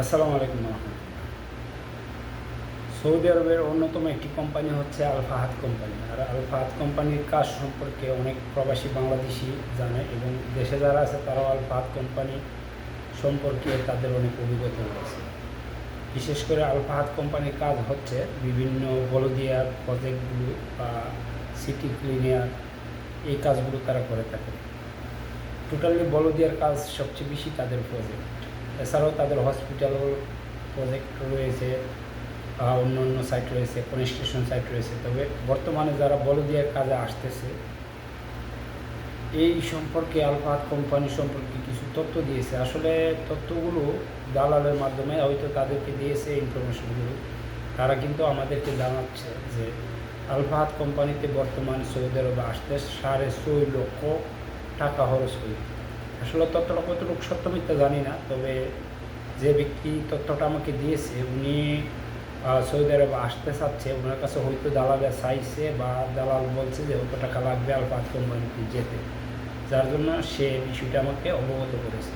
আসসালামু আলাইকুম সৌদি আরবের অন্যতম একটি কোম্পানি হচ্ছে আল ফাহাদ কোম্পানি। আর আল ফাহাদ কোম্পানির কাজ সম্পর্কে অনেক প্রবাসী বাংলাদেশি জানে এবং দেশে যারা আছে তারাও আল ফাহাদ কোম্পানি সম্পর্কে তাদের অনেক অভিজ্ঞতা রয়েছে। বিশেষ করে আল ফাহাদ কোম্পানির কাজ হচ্ছে বিভিন্ন বলদিয়ার প্রজেক্টগুলো বা সিটি ক্লিনিয়ার এই কাজগুলো তারা করে থাকে। টোটালি বলদিয়ার কাজ সবচেয়ে বেশি তাদের প্রজেক্ট। এছাড়াও তাদের হসপিটাল প্রজেক্ট রয়েছে অন্য অন্য সাইট রয়েছে কনস্ট্রাকশন সাইট রয়েছে। তবে বর্তমানে যারা বলদিয়ার কাজে আসতেছে, এই সম্পর্কে আলফাহাত কোম্পানি সম্পর্কে কিছু তথ্য দিয়েছে। আসলে তথ্যগুলো দালালের মাধ্যমে হয়তো তাদেরকে দিয়েছে ইনফরমেশনগুলো তারা কিন্তু আমাদেরকে জানাচ্ছে যে আলফাহাত কোম্পানিতে বর্তমান সৌদি আরবে আসতে সাড়ে ছয় লক্ষ টাকা খরচ করি আসলে তথ্যটা কতটুকু সত্য মিথ্যা জানি না, তবে যে ব্যক্তি তথ্যটা আমাকে দিয়েছে, উনি সৌদি আরবে আসতে চাচ্ছে, ওনার কাছে হয়তো দালালে চাইছে বা দালাল বলছে যে অত টাকা লাগবে আর পাঁচ কোম্পানিতে যেতে। যার জন্য সে বিষয়টা আমাকে অবগত করেছে।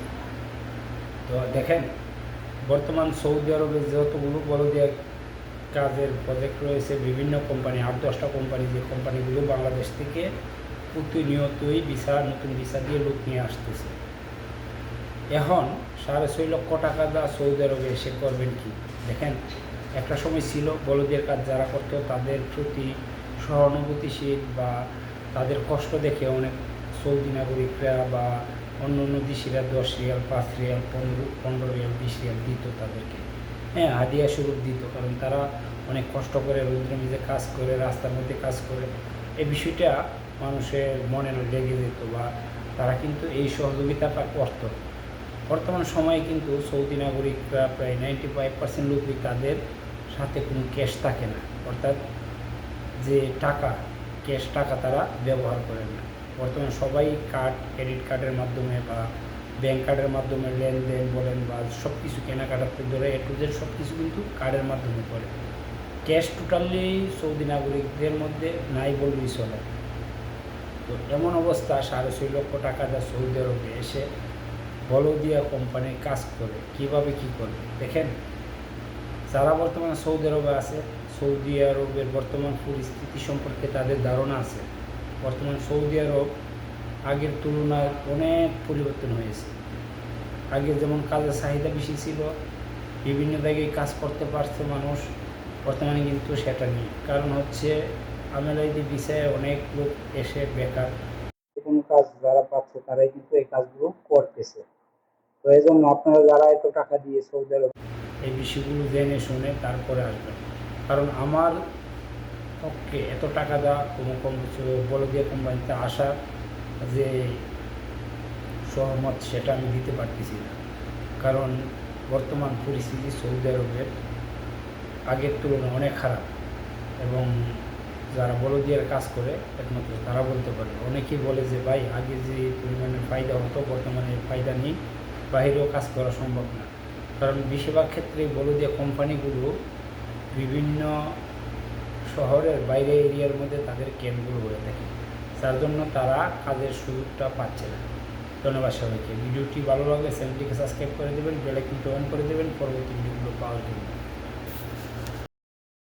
তো দেখেন, বর্তমান সৌদি আরবে যতগুলো বড় দিয়ে কাজের প্রজেক্ট রয়েছে, বিভিন্ন কোম্পানি আট দশটা কোম্পানি যে কোম্পানিগুলো বাংলাদেশ থেকে প্রতিনিয়তই ভিসা, নতুন ভিসা দিয়ে লোক নিয়ে আসতেছে। এখন সাড়ে ছয় লক্ষ টাকা দা সৌদি আরবে এসে করবেন কি? দেখেন, একটা সময় ছিল বলদের কাজ যারা করতো, তাদের প্রতি সহানুভূতিশীল বা তাদের কষ্ট দেখে অনেক সৌদি নাগরিকরা বা অন্য অন্য দেশিরা দশ রিয়াল, পাঁচ রিয়াল, পনেরো পনেরো রিয়াল, বিশ রিয়াল দিত তাদেরকে। হ্যাঁ হাদিয়া স্বরূপ দিত, কারণ তারা অনেক কষ্ট করে রৌদ্র নিজে কাজ করে, রাস্তার মধ্যে কাজ করে। এই বিষয়টা মানুষের মনে লেগে যেত বা তারা কিন্তু এই সহযোগিতা করত। বর্তমান সময়ে কিন্তু সৌদি নাগরিকরা প্রায় নাইনটি ফাইভ পার্সেন্ট লোকই তাদের সাথে কোনো ক্যাশ থাকে না। অর্থাৎ যে টাকা ক্যাশ টাকা তারা ব্যবহার করে না। বর্তমানে সবাই কার্ড ক্রেডিট কার্ডের মাধ্যমে বা ব্যাংক কার্ডের মাধ্যমে লেনদেন বলেন বা সব কিছু কেনাকাটার থেকে ধরে এ টু জেড সব কিছু কিন্তু কার্ডের মাধ্যমে করে। ক্যাশ টোটালি সৌদি নাগরিকদের মধ্যে নাই বললেই চলে। তো এমন অবস্থা, সাড়ে ছয় লক্ষ টাকা যা সৌদি আরবে এসে বলদিয়া কোম্পানির কাজ করে, কীভাবে কি করবে? দেখেন, যারা বর্তমানে সৌদি আরবে আছে, সৌদি আরবের বর্তমান পরিস্থিতি সম্পর্কে তাদের ধারণা আছে। বর্তমান সৌদি আরব আগের তুলনায় অনেক পরিবর্তন হয়েছে। আগে যেমন কাজের চাহিদা বেশি ছিল, বিভিন্ন জায়গায় কাজ করতে পারছে মানুষ, বর্তমানে কিন্তু সেটা নেই। কারণ হচ্ছে আমেলাইদি বিষয়ে অনেক লোক এসে বেকার। কোনো কাজ যারা পাচ্ছে তারাই কিন্তু এই কাজগুলো করতেছে। তো এই জন্য আপনারা যারা এত টাকা দিয়ে সৌদি আরব এই বিষয়গুলো জেনে শুনে তারপরে আসবেন। কারণ আমার পক্ষে এত টাকা দেওয়া কোনো কম কিছু বলে দিয়ে কোম্পানিতে আসা যে সহমত সেটা আমি দিতে পারতেছি না। কারণ বর্তমান পরিস্থিতি সৌদি আরবের আগের তুলনায় অনেক খারাপ। এবং যারা বলদিয়ার কাজ করে, একমাত্র তারা বলতে পারে। অনেকেই বলে যে, ভাই, আগে যে পরিমাণে ফায়দা হতো, বর্তমানে ফায়দা নেই। বাইরেও কাজ করা সম্ভব না। কারণ বেশিরভাগ ক্ষেত্রে বলদিয়া কোম্পানিগুলো বিভিন্ন শহরের বাইরে এরিয়ার মধ্যে তাদের ক্যাম্পগুলো হয়ে থাকে। যার জন্য তারা কাজের সুযোগটা পাচ্ছে না। ধন্যবাদ সবাইকে। ভিডিওটি ভালো লাগলে চ্যানেলটিকে সাবস্ক্রাইব করে দেবেন বেলাইকনটি অন করে দেবেন। পরবর্তী ভিডিওগুলো পাওয়ার জন্য।